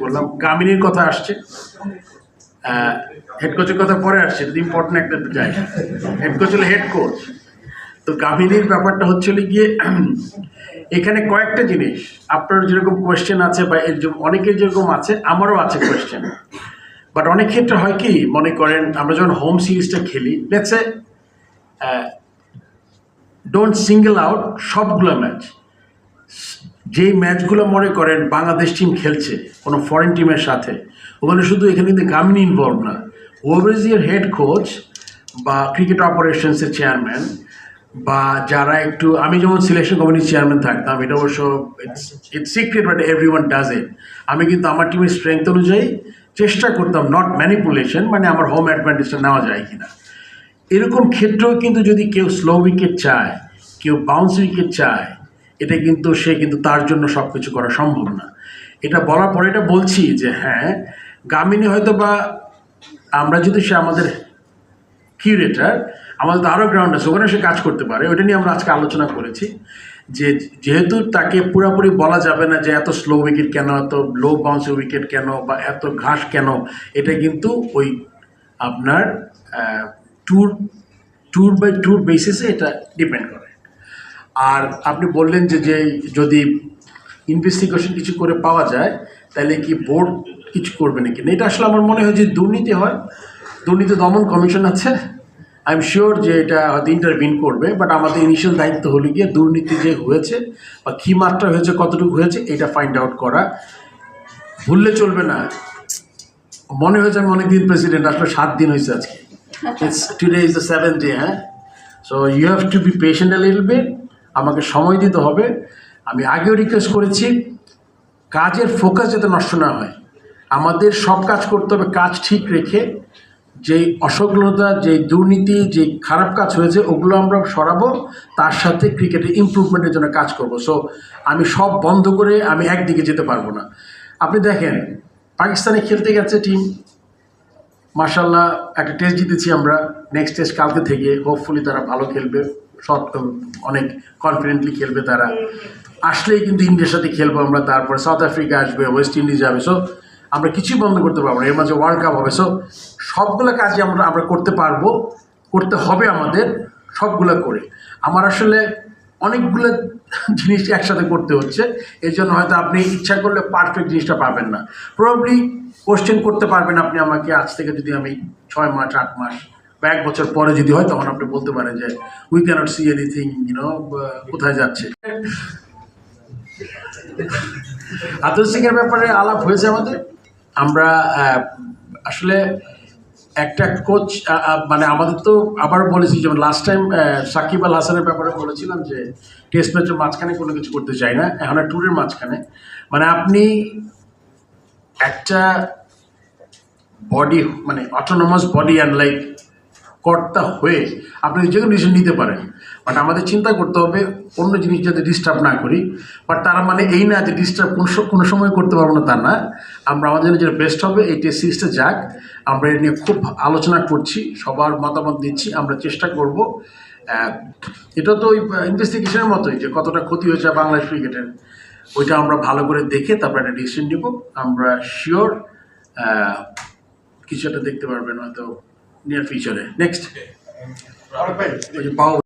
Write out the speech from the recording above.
করলাম গামিনীর কথা আসছে। হেড কোচের কথা পরে আসছে এটা ইম্পর্টেন্ট একটা জায়গা হেড কোচ হলো হেড কোচ তো গামিনীর ব্যাপারটা হচ্ছিল গিয়ে, এখানে কয়েকটা জিনিস। আপনার যেরকম কোয়েশ্চেন আছে বা এর অনেকের যেরকম আছে, আমারও আছে কোয়েশ্চেন বাট অনেক ক্ষেত্রে হয় কি, মনে করেন, আমরা যখন হোম সিরিজটা খেলি let's say don't single out সবগুলো ম্যাচ যেই ম্যাচগুলো মনে করেন বাংলাদেশ টিম খেলছে, কোনো ফরেন টিমের সাথে, ওখানে শুধু এখানে কিন্তু গামিনী ইনভলভ না। Whoever is there head coach বা ক্রিকেট অপারেশনসের চেয়ারম্যান বা যারা একটু, আমি যেমন সিলেকশন কমিটির চেয়ারম্যান থাকতাম, এটা অবশ্য it's secret but everyone does it আমি কিন্তু আমার টিমের স্ট্রেংথ অনুযায়ী চেষ্টা করতাম নট ম্যানিপুলেশন মানে আমার হোম অ্যাডভান্টেজটা নেওয়া যায় কিনা। এরকম ক্ষেত্রেও কিন্তু যদি কেউ স্লো উইকেট চায়, কেউ বাউন্স উইকেট চায় এটা কিন্তু সে কিন্তু তার জন্য সব কিছু করা সম্ভব না। এটা বলার পরে এটা বলছি যে হ্যাঁ গামিনী হয়তো বা আমরা যদি সে আমাদের কিউরেটার আমাদের তো আরও গ্রাউন্ড আছে ওখানে সে কাজ করতে পারে। ওটা নিয়ে আমরা আজকে আলোচনা করেছি যে, যেহেতু তাকে পুরোপুরি বলা যাবে না যে, এত স্লো উইকেট কেন, এত লো বাউন্স উইকেট কেন বা এত ঘাস কেন, এটা কিন্তু ওই আপনার ট্যুর ট্যুর বাই ট্যুর বেসিসে এটা ডিপেন্ড করে। আর আপনি বললেন যে যে যদি ইনভেস্টিগেশন কিছু করে পাওয়া যায় তাহলে কি বোর্ড কিছু করবে নাকি? না এটা আসলে আমার মনে হয় যে দুর্নীতি হয়। দুর্নীতি দমন কমিশন আছে। আই এম শিওর যে এটা হয়তো ইন্টারভিন করবে বাট আমাদের ইনিশিয়াল দায়িত্ব হলো গিয়ে দুর্নীতি যে হয়েছে বা কী মাত্রা হয়েছে কতটুকু হয়েছে এটা ফাইন্ড আউট করা। ভুললে চলবে না। মনে হয়েছে আমি অনেকদিন প্রেসিডেন্ট আসলে সাত দিন হয়েছে আজকে। It's today is the seven day হ্যাঁ? So you have to be patient a little bit আমাকে সময় দিতে হবে। আমি আগেও রিকোয়েস্ট করেছি, কাজের ফোকাস যাতে নষ্ট না হয়। আমাদের সব কাজ করতে হবে, কাজ ঠিক রেখে। যেই অসফলতা যেই দুর্নীতি যে খারাপ কাজ হয়েছে, ওগুলো আমরা সরাবো, তার সাথে ক্রিকেটের ইমপ্রুভমেন্টের জন্য কাজ করব। সো আমি সব বন্ধ করে আমি একদিকে যেতে পারব না। আপনি দেখেন, পাকিস্তানে খেলতে গেছে টিম মার্শাল্লাহ একটা টেস্ট জিতেছি আমরা। নেক্সট টেস্ট কালকে থেকে হোপফুলি তারা ভালো খেলবে। অনেক কনফিডেন্টলি খেলবে তারা। আসলেই কিন্তু ইন্ডিয়ার সাথে খেলব আমরা, তারপরে সাউথ আফ্রিকা আসবে ওয়েস্ট ইন্ডিজ যাবে সো আমরা কিছুই বন্ধ করতে পারব না, এর মাঝে ওয়ার্ল্ড কাপ হবে সো সবগুলো কাজই আমরা আমরা করতে পারব, করতে হবে আমাদের সবগুলো করে। আমার আসলে অনেকগুলো জিনিস একসাথে করতে হচ্ছে এই জন্য হয়তো আপনি ইচ্ছা করলে পারফেক্ট জিনিসটা পাবেন না। প্রবলি কোশ্চেন করতে পারবেন আপনি আমাকে, আজ থেকে যদি আমি ছয় মাস, আট মাস বা এক বছর পরে যদি হয়, তখন আপনি বলতে পারেন যে we can't see anything you know কোথায় যাচ্ছে? আতুল সিং এর ব্যাপারে আলাপ হয়েছে আমাদের। আমরা আসলে একটা কোচ মানে আমাদের তো আবার বলেছি, যেমন লাস্ট টাইম সাকিব আল হাসানের ব্যাপারে বলেছিলাম যে টেস্ট ম্যাচের মাঝখানে কোনো কিছু করতে চাই না, এখন ট্যুরের মাঝখানে। মানে আপনি একটা বডি মানে অটোনোমাস বডি অ্যান্ড লাইক কর্তা হয়ে আপনি যে কোনো ডিসিশন নিতে পারেন। বাট আমাদের চিন্তা করতে হবে অন্য জিনিস যাতে ডিস্টার্ব না করি। বাট তার মানে এই না যে ডিস্টার্ব কোনো কোনো সময় করতে পারব না তা না। আমরা আমাদের জন্য যেটা বেস্ট হবে এই টেস্ট সিরিজটা যাক। আমরা এটা নিয়ে খুব আলোচনা করছি, সবার মতামত দিচ্ছি, আমরা চেষ্টা করব। এটা তো ওই ইনভেস্টিগেশনের মতোই যে কতটা ক্ষতি হয়েছে বাংলাদেশ ক্রিকেটের ওইটা আমরা ভালো করে দেখে তারপর একটা ডিসিশন নিব। আমরা শিওর কিছু একটা দেখতে পারবেন হয়তো ওই যে পাও